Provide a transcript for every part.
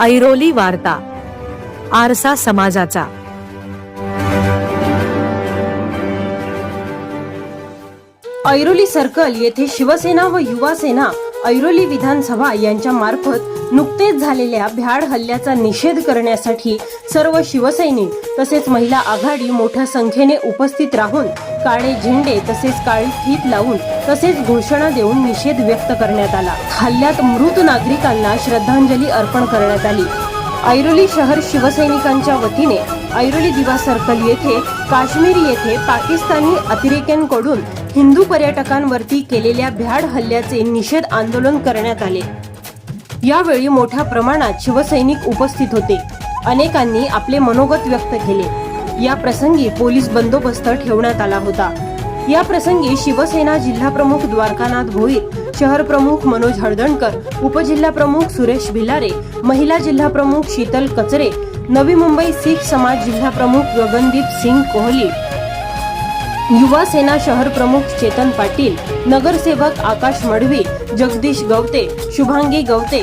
ऐरोली वार्ता आरसा समाजाचा. ऐरोली सर्कल येथे शिवसेना व युवा सेना ऐरोली विधानसभा यांच्या मार्फत नुकतेच झालेल्या भ्याड हल्ल्याचा निषेध करण्यासाठी सर्व शिवसैनिक तसेच महिला आघाडी मोठ्या संख्येने उपस्थित राहून काळे झेंडे तसेच काळी फीत लावून तसेच घोषणा देऊन निषेध व्यक्त करण्यात आला. हल्ल्यात मृत नागरिकांना श्रद्धांजली अर्पण करण्यात आली. ऐरोली शहर शिवसैनिकांच्या वतीने ऐरोली दिवा सर्कल येथे काश्मीर येथे पाकिस्तानी अतिरेक्यांकडून हिंदू पर्यटकांवरती केलेल्या भ्याड हल्ल्याचे निषेध आंदोलन करण्यात आले. यावेळी मोठ्या प्रमाणात शिवसैनिक उपस्थित होते. अनेकांनी आपले मनोगत व्यक्त केले. या प्रसंगी पोलीस बंदोबस्त ठेवण्यात आला होता. या प्रसंगी शिवसेना जिल्हा प्रमुख द्वारकानाथ भोईर शहर प्रमुख मनोज हळदणकर उपजिल्हा प्रमुख सुरेश भिलारे महिला जिल्हा प्रमुख शीतल कचरे नवी मुंबई शीख समाज जिल्हा प्रमुख गगनदीप सिंग कोहली युवा सेना शहर प्रमुख चेतन पाटील नगरसेवक आकाश मडवी जगदीश गवते शुभांगी गवते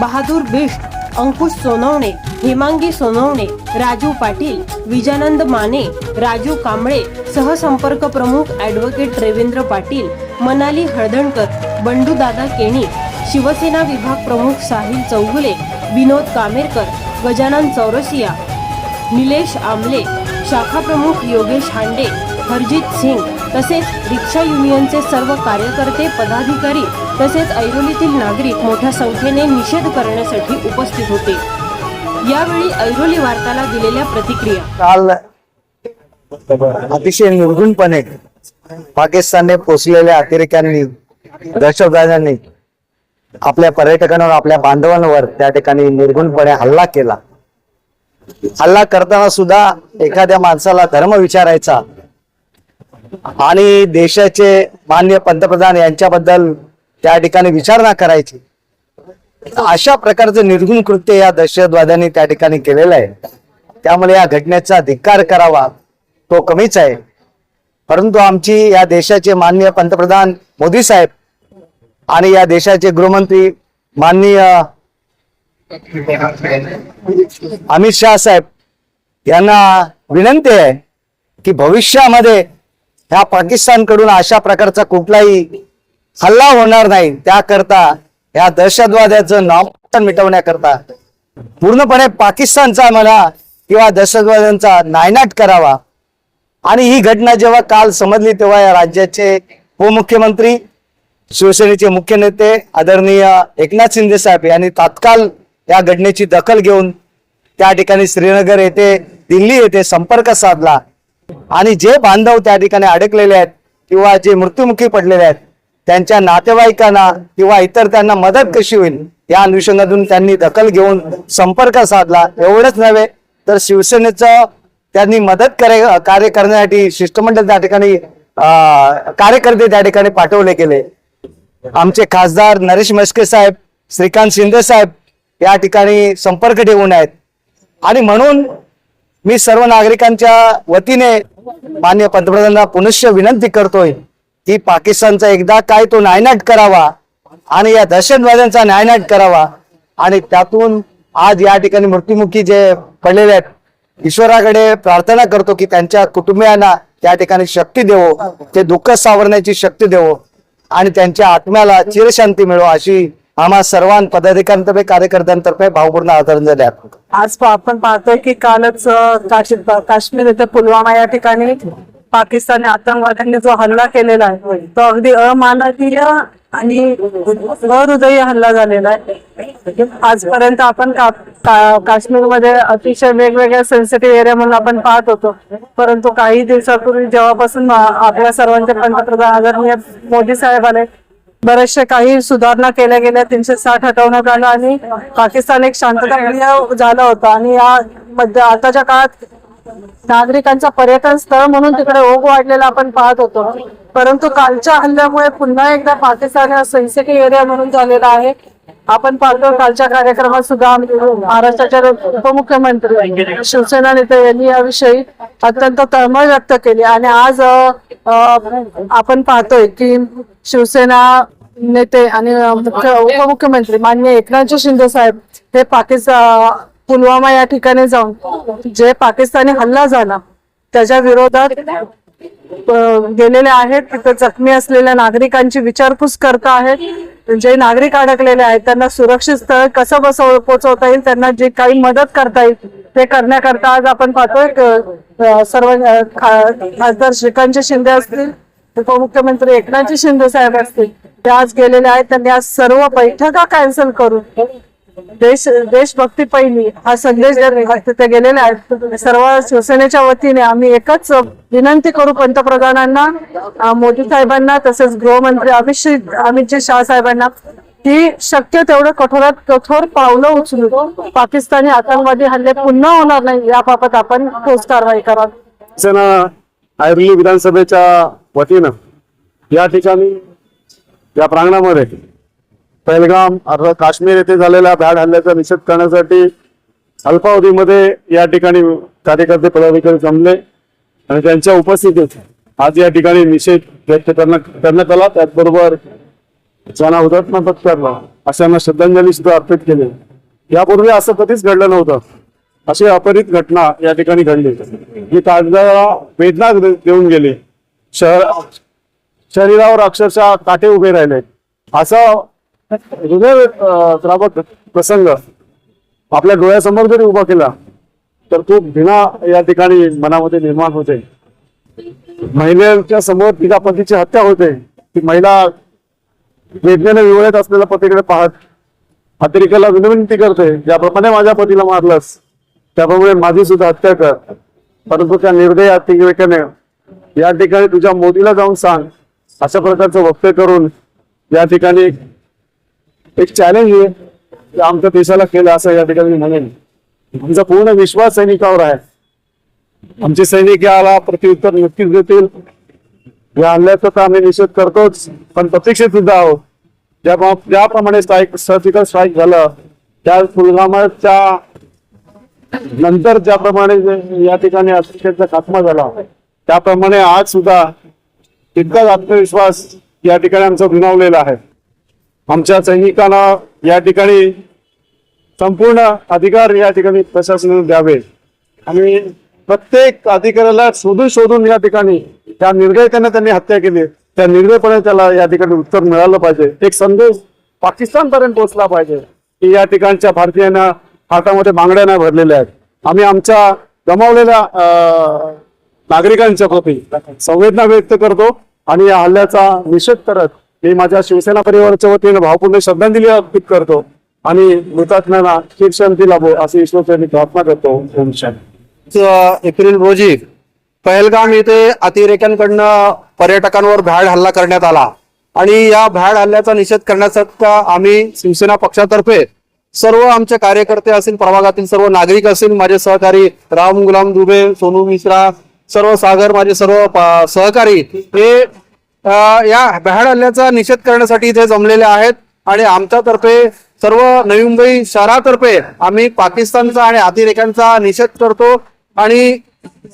बहादूर बिष्ट अंकुश सोनवणे हेमांगी सोनवणे राजू पाटील विजानंद माने राजू कांबळे सहसंपर्क प्रमुख ॲडव्होकेट रवींद्र पाटील मनाली हळदणकर बंडू दादा केणी शिवसेना विभाग प्रमुख साहिल चौगुले विनोद कामेरकर गजानन चौरसिया निलेश आमले शाखा प्रमुख योगेश हांडे हरजित सिंग तसेच रिक्षा युनियनचे सर्व कार्यकर्ते पदाधिकारी तसेच ऐरोलीतील नागरिक मोठ्या संख्येने निषेध करण्यासाठी उपस्थित होते. यावेळी ऐरोली वार्ताला दिलेल्या प्रतिक्रिया. काल अतिशय निर्गुणपणे पाकिस्तानने पोचलेल्या अतिरेक्यांनी दहशतवाद्यांनी आपल्या पर्यटकांवर आपल्या बांधवांवर त्या ठिकाणी निर्गुणपणे हल्ला केला. हल्ला करताना सुद्धा एखाद्या माणसाला धर्म विचारायचा आणि देशाचे मान्य पंतप्रधान यांच्याबद्दल त्या ठिकाणी विचारणा करायची. अशा प्रकारचं निर्गुण कृत्य या दहशतवाद्यांनी त्या ठिकाणी केलेलं आहे. त्यामुळे या घटनेचा धिक्कार करावा तो कमीच आहे. परंतु आमची या देशाचे माननीय पंतप्रधान मोदी साहेब आणि या देशाचे गृहमंत्री माननीय अमित शहा साहेब यांना विनंती आहे की भविष्यामध्ये ह्या पाकिस्तानकडून अशा प्रकारचा कुठलाही हल्ला होणार नाही. त्याकरता या दहशतवाद्याचं नामांतर मिटवण्याकरता पूर्णपणे पाकिस्तानचा म्हणा किंवा दहशतवाद्यांचा नायनाट करावा. आणि ही घटना जेव्हा काल समजली तेव्हा या राज्याचे उपमुख्यमंत्री शिवसेनेचे मुख्य नेते आदरणीय एकनाथ शिंदे साहेब यांनी तात्काळ या घटनेची दखल घेऊन त्या ठिकाणी श्रीनगर येथे दिल्ली येथे संपर्क साधला. आणि जे बांधव त्या ठिकाणी अडकलेले आहेत किंवा जे मृत्युमुखी पडलेले आहेत त्यांच्या नातेवाईकांना किंवा इतर त्यांना मदत कशी होईल या अनुषंगातून त्यांनी दखल घेऊन संपर्क साधला. एवढंच नव्हे तर शिवसेनेचं त्यांनी मदत करे कार्य करण्यासाठी शिष्टमंडळ त्या ठिकाणी कार्यकर्ते त्या ठिकाणी पाठवले गेले. आमचे खासदार नरेश मस्के साहेब श्रीकांत शिंदे साहेब या ठिकाणी संपर्क ठेवून आहेत. आणि म्हणून मी सर्व नागरिकांच्या वतीने मान्य पंतप्रधानांना पुनश्च विनंती करतोय की पाकिस्तानचा एकदा काय तो नायनाट करावा आणि या दहशतवाद्यांचा नायनाट करावा. आणि त्यातून आज या ठिकाणी मृत्युमुखी जे पडलेले आहेत ईश्वराकडे प्रार्थना करतो की त्यांच्या कुटुंबियांना त्या ठिकाणी शक्ती देवो ते दुःख सावरण्याची शक्ती देवो आणि त्यांच्या आत्म्याला चिरशांती मिळो अशी आम्हा सर्वां पदाधिकाऱ्यांतर्फे कार्यकर्त्यांतर्फे भावपूर्ण आदरांजली अर्पण आज आपण पाहतोय की कालच काशी- काश्मीर येथे पुलवामा या ठिकाणी पाकिस्तानी आतंकवाद्यांनी जो हल्ला केलेला आहे तो अगदी अमानवीय आणि अहृदयी हल्ला झालेला आहे. आजपर्यंत आपण काश्मीरमध्ये अतिशय वेगवेगळ्या सेन्सिटिव्ह एरिया म्हणून आपण पाहत होतो. परंतु काही दिवसापूर्वी जेव्हापासून आपल्या सर्वांचे पंतप्रधान आदरणीय मोदी साहेब आले बरेचसे काही सुधारणा केल्या गेल्या तीनशे साठ हटवण्यात आलं आणि पाकिस्तान एक शांतता झालं होतं. आणि या मध्ये आताच्या काळात नागरिकांचा पर्यटन स्थळ म्हणून तिकडे ओघ वाढलेला आपण पाहत होतो. परंतु कालच्या हल्ल्यामुळे पुन्हा एकदा पाकिस्तान हा सेन्सिटिव्ह एरिया म्हणून झालेला आहे. आपण पाहतो कालच्या कार्यक्रमात सुद्धा महाराष्ट्राचे उपमुख्यमंत्री शिवसेना नेते यांनी याविषयी अत्यंत तळमळ व्यक्त केली. आणि आज आपण पाहतोय की शिवसेना नेते आणि मुख्य उपमुख्यमंत्री माननीय एकनाथजी शिंदे साहेब हे पाकिस्तान पुलवामा या ठिकाणी जाऊन जे पाकिस्तानी हल्ला झाला त्याच्या विरोधात गेलेले आहेत. तिथे जखमी असलेल्या नागरिकांची विचारपूस करता आहेत. जे नागरिक अडकलेले आहेत त्यांना सुरक्षित स्थळ कसं बसव पोहोचवता येईल? त्यांना जे काही मदत करता येईल ते करण्याकरता आज आपण पाहतोय सर्व खासदार श्रीकांत शिंदे असतील उपमुख्यमंत्री एकनाथजी शिंदे साहेब असतील ते आज गेलेले आहेत. त्यांनी आज सर्व बैठका कॅन्सल करून देश देशभक्ती पहिली. हा संदेश तिथे गेलेला आहे. सर्व शिवसेनेच्या वतीने आम्ही एकच विनंती करू पंतप्रधानांना मोदी साहेबांना तसेच गृहमंत्री अमित श्री अमितजी शाह साहेबांना की शक्य तेवढं कठोरात कठोर पावलं उचलू. पाकिस्तानी आतंकवादी हल्ले पुन्हा होणार नाही याबाबत आपण ठोस कारवाई करा. सेना ऐरोली विधानसभेच्या वतीनं या ठिकाणी या प्रांगणामध्ये पहलगाम अर्थात काश्मीर येथे झालेल्या भ्याड हल्ल्याचा निषेध करण्यासाठी अल्पावधीमध्ये या ठिकाणी कार्यकर्ते पदाधिकारी जमले आणि त्यांच्या उपस्थितीत आज या ठिकाणी निषेध व्यक्त करण्यात आला. त्याचबरोबर ज्यांना हुतात्मा पत्करला अशांना श्रद्धांजली सुद्धा अर्पित केली. यापूर्वी असं कधीच घडलं नव्हतं. अशी अपरित घटना या ठिकाणी घडली. ही काळजाला वेदना देऊन गेली. शहर शरीरावर अक्षरशः काटे उभे राहिले. असं हृदय द्रावक प्रसंग. आपल्या डोळ्यासमोर जरी उभा केला तर तो भिना या ठिकाणी मनामध्ये निर्माण होते. महिलेच्या समोर तिच्या पतीची हत्या होते. ती महिला वेदनेने विवळत असलेल्या पतीकडे पाहत अतिरेकाला विनंती करते ज्याप्रमाणे माझ्या पतीला मारलंस. त्याप्रमाणे माझी सुद्धा हत्या कर. परंतु त्या निर्दय अतिरेकाने या ठिकाणी तुझ्या मोदीला जाऊन सांग. अशा प्रकारचं वक्तव्य करून या ठिकाणी एक चॅलेंज आहे आमच्या देशाला केलं असं या ठिकाणी मी म्हणेन. आमचा पूर्ण विश्वास सैनिकावर आहे. आमचे सैनिक याला प्रत्युत्तर नक्कीच देतील. या हल्ल्याचा तर आम्ही निषेध करतोच पण प्रतीक्षित सुद्धा आहोत. ज्या ज्याप्रमाणे स्ट्राईक सर्जिकल स्ट्राईक झालं त्या पुलवामाच्या नंतर ज्याप्रमाणे या ठिकाणी अतिशयचा खात्मा झाला त्याप्रमाणे आज सुद्धा तितकाच आत्मविश्वास या ठिकाणी आमचा दुणावलेला आहे. आमच्या सैनिकांना या ठिकाणी संपूर्ण अधिकार या ठिकाणी प्रशासनाने द्यावे. आणि प्रत्येक अधिकाऱ्याला शोधून शोधून या ठिकाणी त्या निर्दयतेने त्यांनी हत्या केली. त्या निर्दयपणे त्याला या ठिकाणी उत्तर मिळालं पाहिजे. एक संदेश पाकिस्तान पर्यंत पोहोचला पाहिजे की या ठिकाणच्या भारतीयांना हातामध्ये बांगड्या नाही भरलेल्या आहेत. आम्ही आमच्या गमावलेल्या नागरिकांच्या प्रती संवेदना व्यक्त करतो आणि या हल्ल्याचा निषेध करत मी माझ्या शिवसेना परिवाराच्या वतीने भावपूर्ण श्रद्धांजली अर्पित करतो आणि मृतात्म्यांना शीर्षांती लाभो अशी ईश्वरचरणी प्रार्थना करतो. ओम शांती एप्रिल रोजी पहलगाम येथे अतिरेक्यांकडनं पर्यटकांवर भ्याड हल्ला करण्यात आला. आणि या भ्याड हल्ल्याचा निषेध करण्यासाठी आम्ही शिवसेना पक्षातर्फे सर्व आमचे कार्यकर्ते असतील प्रभागातील सर्व नागरिक असतील माझे सहकारी राम गुलाम दुबे सोनू मिश्रा सर्व सागर माझे सर्व सहकारी हे या भ्याड हल्ल्याचा निषेध करण्यासाठी इथे जमलेले आहेत आणि आमच्यातर्फे सर्व नवी मुंबई शहरातर्फे आम्ही पाकिस्तानचा आणि अतिरेक्यांचा निषेध करतो आणि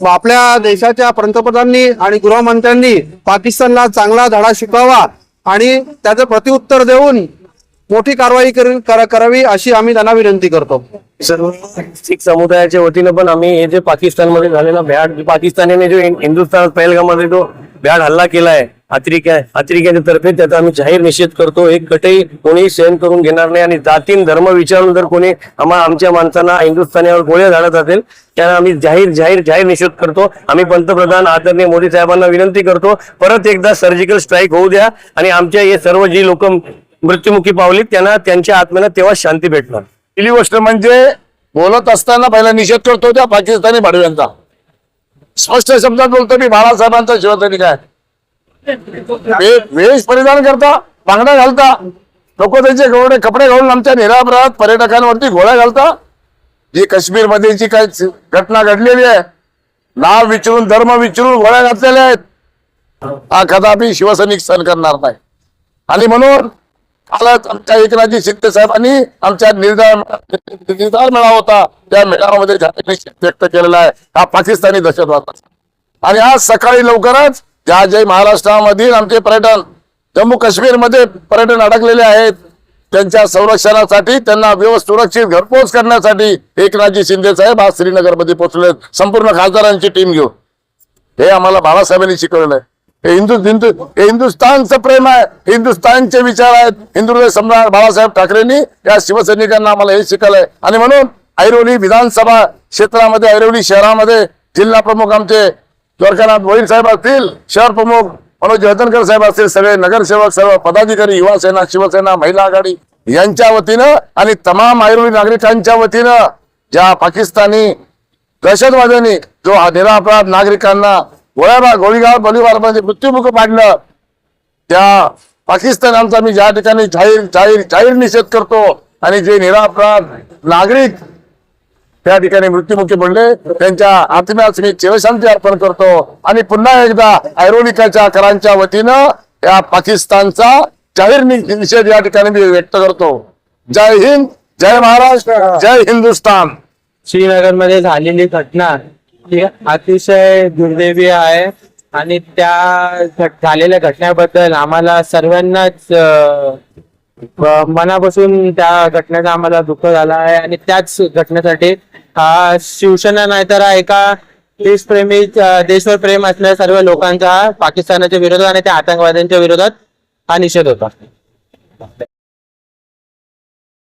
आपल्या देशाच्या पंतप्रधानांनी आणि गृहमंत्र्यांनी पाकिस्तानला चांगला धडा शिकवावा आणि त्याचं प्रत्युत्तर देऊन मोठी कारवाई करावी अशी आम्ही त्यांना विनंती करतो. सर्व शीख समुदायाच्या वतीनं पण आम्ही हे जे पाकिस्तानमध्ये झालेला भ्याड पाकिस्तानीने जो हिंदुस्थान पहिलगामध्ये जो भ्याड हल्ला केला आहे अतिरेक्या अतिरेक्याच्या तर्फे त्याचा आम्ही जाहीर निषेध करतो. एक कटही कोणी सहन करून घेणार नाही आणि जातीन धर्म विचारून जर कोणी आम्हा आमच्या माणसांना हिंदुस्थानीवर गोळ्या झाडत असेल त्यांना आम्ही जाहीर जाहीर जाहीर निषेध करतो. आम्ही पंतप्रधान आदरणीय मोदी साहेबांना विनंती करतो परत एकदा सर्जिकल स्ट्राईक होऊ द्या आणि आमच्या हे सर्व जी लोक मृत्युमुखी पावलीत त्यांना त्यांच्या आत्म्याला तेव्हा शांती भेटणार. पहिली गोष्ट म्हणजे बोलत असताना पहिला निषेध करतो त्या पाकिस्तानी भाडव्यांचा. स्पष्ट शब्दात बोलतो मी बाळासाहेबांचा शिवसैनिक आहे वेश परिधान करता बांगड्या घालता. लोक त्यांचे गवडे कपडे घालून आमच्या निरापराध पर्यटकांवरती गोळ्या घालता. जी काश्मीरमध्ये जी काही घटना घडलेली आहे नाव विचारून धर्म विचारून घोळ्या घातलेल्या आहेत. हा कदापि शिवसैनिक सहन करणार नाही. आणि म्हणून कालच आमच्या एकनाथजी शिंदे साहेबांनी आमच्या निर्धार निर्धार मेळावा होता. त्या मेळाव्यामध्ये व्यक्त केलेला आहे हा पाकिस्तानी दहशतवाद. आणि आज सकाळी लवकरच ज्या जे महाराष्ट्रामधील आमचे पर्यटन जम्मू काश्मीरमध्ये पर्यटन अडकलेले आहेत त्यांच्या संरक्षणासाठी त्यांना व्यवस्थित सुरक्षित घरपोच करण्यासाठी एकनाथजी शिंदे साहेब आज श्रीनगरमध्ये पोहोचले संपूर्ण खासदारांची टीम घेऊन. हे आम्हाला बाळासाहेबांनी शिकवलेलं आहे. हे हिंदू हिंदू हे हिंदुस्थानचं प्रेम आहे. हिंदुस्थानचे विचार आहेत. हिंदू सम्राट बाळासाहेब ठाकरेंनी या शिवसैनिकांना आम्हाला हे शिकवलंय. आणि म्हणून ऐरोली विधानसभा क्षेत्रामध्ये ऐरोली शहरामध्ये जिल्हा प्रमुख आमचे द्वारकानाथ मोहिल साहेब असतील शहर प्रमुख मनोज जयतनकर साहेब असतील सगळे नगरसेवक सर्व पदाधिकारी युवा सेना शिवसेना महिला आघाडी यांच्या वतीनं आणि तमाम आयुर्वेद नागरिकांच्या वतीनं ज्या पाकिस्तानी दहशतवाद्यांनी जो हा निरापराध नागरिकांना गोळ्याबार गोळीबार गोळीबारमध्ये मृत्यूमुख पाडलं त्या पाकिस्तानांचा मी ज्या ठिकाणी जाहीर जाहीर जाहीर निषेध करतो आणि जे निरापराध नागरिक त्या ठिकाणी मृत्युमुखी पडले. त्यांच्या आत्म्यास मी चिरशांती अर्पण करतो. आणि पुन्हा एकदा ऐरोलिकाच्या करांच्या वतीनं या पाकिस्तानचा जाहीर निषेध या ठिकाणी मी व्यक्त करतो. जय हिंद जय महाराष्ट्र जय हिंदुस्तान. श्रीनगरमध्ये झालेली घटना ही अतिशय दुर्दैवी आहे. आणि त्या झालेल्या घटनेबद्दल आम्हाला सर्वांनाच मनापासून त्या घटनेचा आम्हाला दुःख झाला आहे आणि त्याच घटनेसाठी हा शिवसेना नाही तर एका देशप्रेमी देशवर प्रेम असणाऱ्या सर्व लोकांचा पाकिस्तानाच्या विरोधात आणि त्या आतंकवाद्यांच्या विरोधात हा निषेध होता.